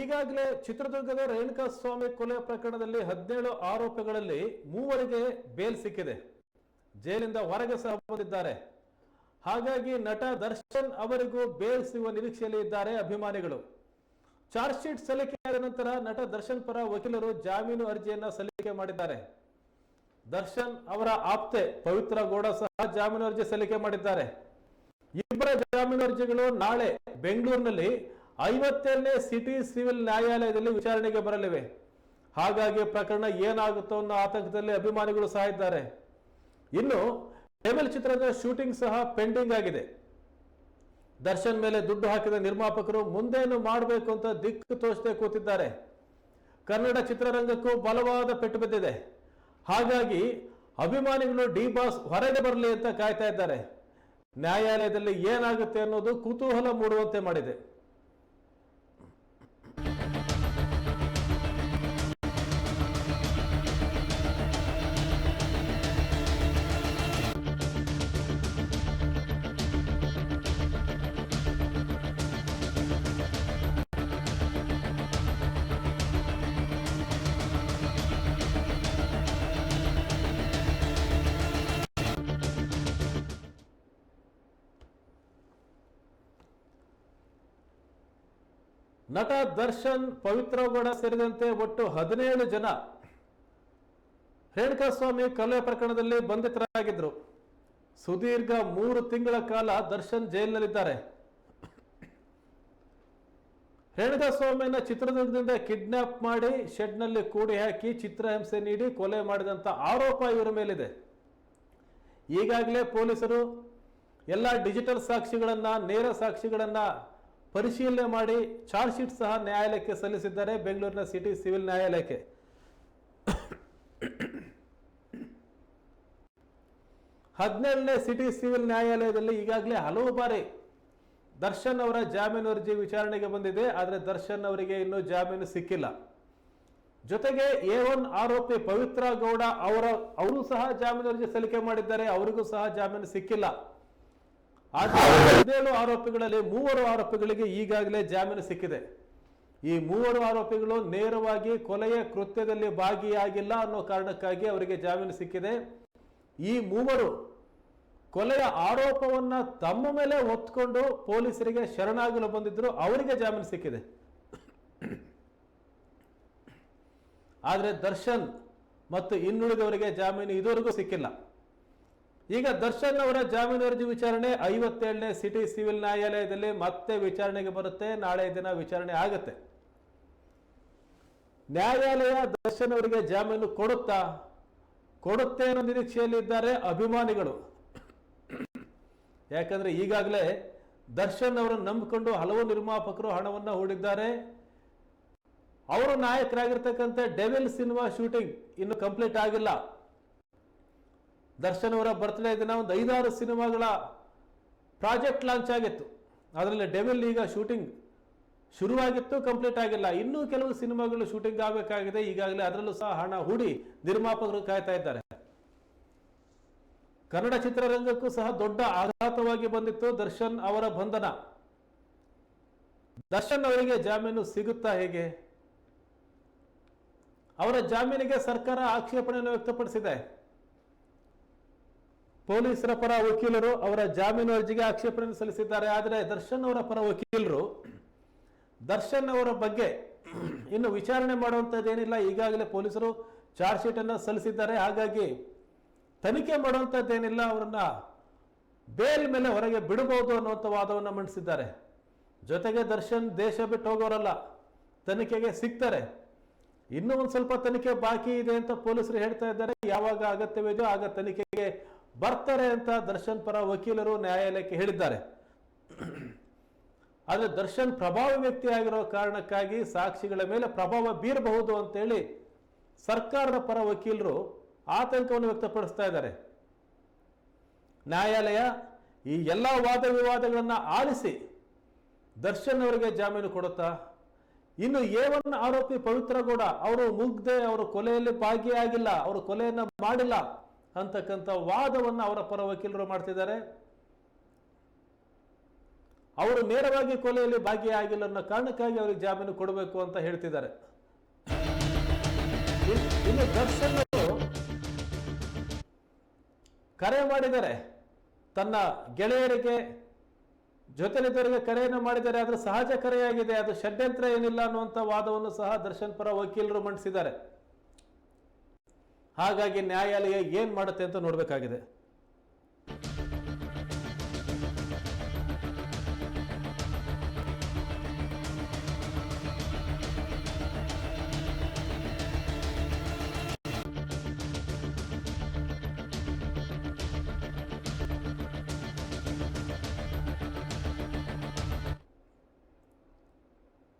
ಈಗಾಗಲೇ ಚಿತ್ರದುರ್ಗದ ರೇಣುಕಾ ಸ್ವಾಮಿ ಕೊಲೆ ಪ್ರಕರಣದಲ್ಲಿ ಹದಿನೇಳು ಆರೋಪಿಗಳಲ್ಲಿ ಮೂವರಿಗೆ ಬೇಲ್ ಸಿಕ್ಕಿದೆ. ಜೈಲಿಂದ ಹೊರಗೆ ಸಹ ಬಂದಿದ್ದಾರೆ. ಹಾಗಾಗಿ ನಟ ದರ್ಶನ್ ಅವರಿಗೂ ಬೇಲ್ ಸಿಗುವ ನಿರೀಕ್ಷೆಯಲ್ಲಿ ಇದ್ದಾರೆ ಅಭಿಮಾನಿಗಳು. ಚಾರ್ಜ್ ಶೀಟ್ ಸಲ್ಲಿಕೆಯಾದ ನಂತರ ನಟ ದರ್ಶನ್ ಪರ ವಕೀಲರು ಜಾಮೀನು ಅರ್ಜಿಯನ್ನ ಸಲ್ಲಿಕೆ ಮಾಡಿದ್ದಾರೆ. ದರ್ಶನ್ ಅವರ ಆಪ್ತೆ ಪವಿತ್ರ ಗೌಡ ಸಹ ಜಾಮೀನು ಅರ್ಜಿ ಸಲ್ಲಿಕೆ ಮಾಡಿದ್ದಾರೆ. ಇಬ್ಬರ ಜಾಮೀನು ಅರ್ಜಿಗಳು ನಾಳೆ ಬೆಂಗಳೂರಿನಲ್ಲಿ ಐವತ್ತೇಳನೇ ಸಿಟಿ ಸಿವಿಲ್ ನ್ಯಾಯಾಲಯದಲ್ಲಿ ವಿಚಾರಣೆಗೆ ಬರಲಿವೆ. ಹಾಗಾಗಿ ಪ್ರಕರಣ ಏನಾಗುತ್ತೋ ಅನ್ನೋ ಆತಂಕದಲ್ಲಿ ಅಭಿಮಾನಿಗಳು ಸಹ ಇದ್ದಾರೆ. ಇನ್ನು ಟೇಬಲ್ ಚಿತ್ರದ ಶೂಟಿಂಗ್ ಸಹ ಪೆಂಡಿಂಗ್ ಆಗಿದೆ. ದರ್ಶನ್ ಮೇಲೆ ದುಡ್ಡು ಹಾಕಿದ ನಿರ್ಮಾಪಕರು ಮುಂದೇನು ಮಾಡಬೇಕು ಅಂತ ದಿಕ್ಕು ತೋಚದೆ ಕೂತಿದ್ದಾರೆ. ಕನ್ನಡ ಚಿತ್ರರಂಗಕ್ಕೂ ಬಲವಾದ ಪೆಟ್ಟು ಬಿದ್ದಿದೆ. ಹಾಗಾಗಿ ಅಭಿಮಾನಿಗಳು ಡಿ ಬಾಸ್ ಹೊರಗೆ ಬರಲಿ ಅಂತ ಕಾಯ್ತಾ ಇದ್ದಾರೆ. ನ್ಯಾಯಾಲಯದಲ್ಲಿ ಏನಾಗುತ್ತೆ ಅನ್ನೋದು ಕುತೂಹಲ ಮೂಡುವಂತೆ ಮಾಡಿದೆ. ನಟ ದರ್ಶನ್ ಪವಿತ್ರ ಗೌಡ ಸೇರಿದಂತೆ ಒಟ್ಟು ಹದಿನೇಳು ಜನ ರೇಣುಕಾಸ್ವಾಮಿ ಕೊಲೆ ಪ್ರಕರಣದಲ್ಲಿ ಬಂಧಿತರಾಗಿದ್ರು ಸುದೀರ್ಘ ಮೂರು ತಿಂಗಳ ಕಾಲ ದರ್ಶನ್ ಜೈಲಿನಲ್ಲಿದ್ದಾರೆ. ರೇಣುಕಾಸ್ವಾಮಿಯನ್ನ ಚಿತ್ರದುರ್ಗದಿಂದ ಕಿಡ್ನಾಪ್ ಮಾಡಿ ಶೆಡ್ನಲ್ಲಿ ಕೂಡಿ ಹಾಕಿ ಚಿತ್ರಹಿಂಸೆ ನೀಡಿ ಕೊಲೆ ಮಾಡಿದಂತ ಆರೋಪ ಇವರ ಮೇಲಿದೆ. ಈಗಾಗಲೇ ಪೊಲೀಸರು ಎಲ್ಲ ಡಿಜಿಟಲ್ ಸಾಕ್ಷಿಗಳನ್ನು, ನೇರ ಸಾಕ್ಷಿಗಳನ್ನ ಪರಿಶೀಲನೆ ಮಾಡಿ ಚಾರ್ಜ್ ಶೀಟ್ ಸಹ ನ್ಯಾಯಾಲಯಕ್ಕೆ ಸಲ್ಲಿಸಿದ್ದಾರೆ, ಬೆಂಗಳೂರಿನ ಸಿಟಿ ಸಿವಿಲ್ ನ್ಯಾಯಾಲಯಕ್ಕೆ. ಹದಿನೇಳನೇ ಸಿಟಿ ಸಿವಿಲ್ ನ್ಯಾಯಾಲಯದಲ್ಲಿ ಈಗಾಗಲೇ ಹಲವು ಬಾರಿ ದರ್ಶನ್ ಅವರ ಜಾಮೀನು ಅರ್ಜಿ ವಿಚಾರಣೆಗೆ ಬಂದಿದೆ, ಆದರೆ ದರ್ಶನ್ ಅವರಿಗೆ ಇನ್ನೂ ಜಾಮೀನು ಸಿಕ್ಕಿಲ್ಲ. ಜೊತೆಗೆ ಎ ಒನ್ ಆರೋಪಿ ಪವಿತ್ರ ಗೌಡ ಅವರ, ಅವರು ಸಹ ಜಾಮೀನು ಅರ್ಜಿ ಸಲ್ಲಿಕೆ ಮಾಡಿದ್ದಾರೆ, ಅವರಿಗೂ ಸಹ ಜಾಮೀನು ಸಿಕ್ಕಿಲ್ಲ. ಆದರೆ ಹದಿನೇಳು ಆರೋಪಿಗಳಲ್ಲಿ ಮೂವರು ಆರೋಪಿಗಳಿಗೆ ಈಗಾಗಲೇ ಜಾಮೀನು ಸಿಕ್ಕಿದೆ. ಈ ಮೂವರು ಆರೋಪಿಗಳು ನೇರವಾಗಿ ಕೊಲೆಯ ಕೃತ್ಯದಲ್ಲಿ ಭಾಗಿಯಾಗಿಲ್ಲ ಅನ್ನೋ ಕಾರಣಕ್ಕಾಗಿ ಅವರಿಗೆ ಜಾಮೀನು ಸಿಕ್ಕಿದೆ. ಈ ಮೂವರು ಕೊಲೆಯ ಆರೋಪವನ್ನ ತಮ್ಮ ಮೇಲೆ ಹೊತ್ಕೊಂಡು ಪೊಲೀಸರಿಗೆ ಶರಣಾಗಲು ಬಂದಿದ್ರು ಅವರಿಗೆ ಜಾಮೀನು ಸಿಕ್ಕಿದೆ. ಆದರೆ ದರ್ಶನ್ ಮತ್ತು ಇನ್ನುಳಿದವರಿಗೆ ಜಾಮೀನು ಇದುವರೆಗೂ ಸಿಕ್ಕಿಲ್ಲ. ಈಗ ದರ್ಶನ್ ಅವರ ಜಾಮೀನು ಅರ್ಜಿ ವಿಚಾರಣೆ ಐವತ್ತೇಳನೇ ಸಿಟಿ ಸಿವಿಲ್ ನ್ಯಾಯಾಲಯದಲ್ಲಿ ಮತ್ತೆ ವಿಚಾರಣೆಗೆ ಬರುತ್ತೆ. ನಾಳೆ ದಿನ ವಿಚಾರಣೆ ಆಗುತ್ತೆ. ನ್ಯಾಯಾಲಯ ದರ್ಶನ್ ಅವರಿಗೆ ಜಾಮೀನು ಕೊಡುತ್ತಾ? ಕೊಡುತ್ತೆ ಅನ್ನೋ ನಿರೀಕ್ಷೆಯಲ್ಲಿ ಇದ್ದಾರೆ ಅಭಿಮಾನಿಗಳು. ಯಾಕಂದ್ರೆ ಈಗಾಗಲೇ ದರ್ಶನ್ ಅವರನ್ನು ನಂಬಿಕೊಂಡು ಹಲವು ನಿರ್ಮಾಪಕರು ಹಣವನ್ನ ಹೂಡಿದ್ದಾರೆ. ಅವರು ನಾಯಕರಾಗಿರ್ತಕ್ಕಂಥ ಡೆವಿಲ್ ಸಿನಿಮಾ ಶೂಟಿಂಗ್ ಇನ್ನು ಕಂಪ್ಲೀಟ್ ಆಗಿಲ್ಲ. ದರ್ಶನ್ ಅವರ ಬರ್ತ್ಡೇ ದಿನ ಒಂದು ಐದಾರು ಸಿನಿಮಾಗಳ ಪ್ರಾಜೆಕ್ಟ್ ಲಾಂಚ್ ಆಗಿತ್ತು. ಅದರಲ್ಲಿ ಡೆವಿಲ್ ಈಗ ಶೂಟಿಂಗ್ ಶುರುವಾಗಿತ್ತು ಕಂಪ್ಲೀಟ್ ಆಗಿಲ್ಲ. ಇನ್ನೂ ಕೆಲವು ಸಿನಿಮಾಗಳು ಶೂಟಿಂಗ್ ಆಗಬೇಕಾಗಿದೆ. ಈಗಾಗಲೇ ಅದರಲ್ಲೂ ಸಹ ಹಣ ಹೂಡಿ ನಿರ್ಮಾಪಕರು ಕಾಯ್ತಾ ಇದ್ದಾರೆ. ಕನ್ನಡ ಚಿತ್ರರಂಗಕ್ಕೂ ಸಹ ದೊಡ್ಡ ಆಘಾತವಾಗಿ ಬಂದಿತ್ತು ದರ್ಶನ್ ಅವರ ಬಂಧನ. ದರ್ಶನ್ ಅವರಿಗೆ ಜಾಮೀನು ಸಿಗುತ್ತಾ ಹೇಗೆ? ಅವರ ಜಾಮೀನಿಗೆ ಸರ್ಕಾರ ಆಕ್ಷೇಪಣೆಯನ್ನು ವ್ಯಕ್ತಪಡಿಸಿದೆ. ಪೊಲೀಸರ ಪರ ವಕೀಲರು ಅವರ ಜಾಮೀನು ಅರ್ಜಿಗೆ ಆಕ್ಷೇಪಣೆ ಸಲ್ಲಿಸಿದ್ದಾರೆ. ಆದರೆ ದರ್ಶನ್ ಅವರ ಪರ ವಕೀಲರು, ದರ್ಶನ್ ಅವರ ಬಗ್ಗೆ ಇನ್ನು ವಿಚಾರಣೆ ಮಾಡುವಂಥದ್ದೇನಿಲ್ಲ ಈಗಾಗಲೇ ಪೊಲೀಸರು ಚಾರ್ಜ್ ಶೀಟ್ ಅನ್ನು ಸಲ್ಲಿಸಿದ್ದಾರೆ. ಹಾಗಾಗಿ ತನಿಖೆ ಮಾಡುವಂಥದ್ದೇನಿಲ್ಲ ಅವರನ್ನ ಬೇಲ್ ಮೇಲೆ ಹೊರಗೆ ಬಿಡಬಹುದು ಅನ್ನುವಂಥ ವಾದವನ್ನು ಮಂಡಿಸಿದ್ದಾರೆ. ಜೊತೆಗೆ ದರ್ಶನ್ ದೇಶ ಬಿಟ್ಟು ಹೋಗೋರಲ್ಲ, ತನಿಖೆಗೆ ಸಿಗ್ತಾರೆ. ಇನ್ನೂ ಒಂದು ಸ್ವಲ್ಪ ತನಿಖೆ ಬಾಕಿ ಇದೆ ಅಂತ ಪೊಲೀಸರು ಹೇಳ್ತಾ ಇದ್ದಾರೆ. ಯಾವಾಗ ಅಗತ್ಯವಿದೆಯೋ ಆಗ ತನಿಖೆಗೆ ಬರ್ತಾರೆ ಅಂತ ದರ್ಶನ್ ಪರ ವಕೀಲರು ನ್ಯಾಯಾಲಯಕ್ಕೆ ಹೇಳಿದ್ದಾರೆ. ಆದರೆ ದರ್ಶನ್ ಪ್ರಭಾವಿ ವ್ಯಕ್ತಿ ಆಗಿರೋ ಕಾರಣಕ್ಕಾಗಿ ಸಾಕ್ಷಿಗಳ ಮೇಲೆ ಪ್ರಭಾವ ಬೀರಬಹುದು ಅಂತೇಳಿ ಸರ್ಕಾರದ ಪರ ವಕೀಲರು ಆತಂಕವನ್ನು ವ್ಯಕ್ತಪಡಿಸ್ತಾ ಇದ್ದಾರೆ. ನ್ಯಾಯಾಲಯ ಈ ಎಲ್ಲ ವಾದ ವಿವಾದಗಳನ್ನು ಆಲಿಸಿ ದರ್ಶನ್ ಅವರಿಗೆ ಜಾಮೀನು ಕೊಡುತ್ತಾ, ಇನ್ನು ಎ ಆರೋಪಿ ಪವಿತ್ರ ಗೌಡ ಅವರು ಮುಗ್ದೆ ಅವರು ಕೊಲೆಯಲ್ಲಿ ಭಾಗಿಯಾಗಿಲ್ಲ, ಅವರು ಕೊಲೆಯನ್ನ ಮಾಡಿಲ್ಲ ಅಂತಕ್ಕಂಥ ವಾದವನ್ನು ಅವರ ಪರ ವಕೀಲರು ಮಾಡ್ತಿದ್ದಾರೆ. ಅವರು ನೇರವಾಗಿ ಕೊಲೆಯಲ್ಲಿ ಭಾಗಿಯಾಗಿಲ್ಲ ಅನ್ನೋ ಕಾರಣಕ್ಕಾಗಿ ಅವರಿಗೆ ಜಾಮೀನು ಕೊಡಬೇಕು ಅಂತ ಹೇಳ್ತಿದ್ದಾರೆ. ಇನ್- ಇನ್ನು ದರ್ಶನ್ ಕರೆ ಮಾಡಿದ್ದಾರೆ. ತನ್ನ ಗೆಳೆಯರಿಗೆ ಜೊತೆಲಿದ್ದವರಿಗೆ ಕರೆಯನ್ನು ಮಾಡಿದ್ದಾರೆ ಅದು ಸಹಜ ಕರೆಯಾಗಿದೆ, ಅದು ಷಡ್ಯಂತ್ರ ಏನಿಲ್ಲ ಅನ್ನುವಂಥ ವಾದವನ್ನು ಸಹ ದರ್ಶನ್ ಪರ ವಕೀಲರು ಮಂಡಿಸಿದ್ದಾರೆ. ಹಾಗಾಗಿ ನ್ಯಾಯಾಲಯ ಏನು ಮಾಡುತ್ತೆ ಅಂತ ನೋಡಬೇಕಾಗಿದೆ.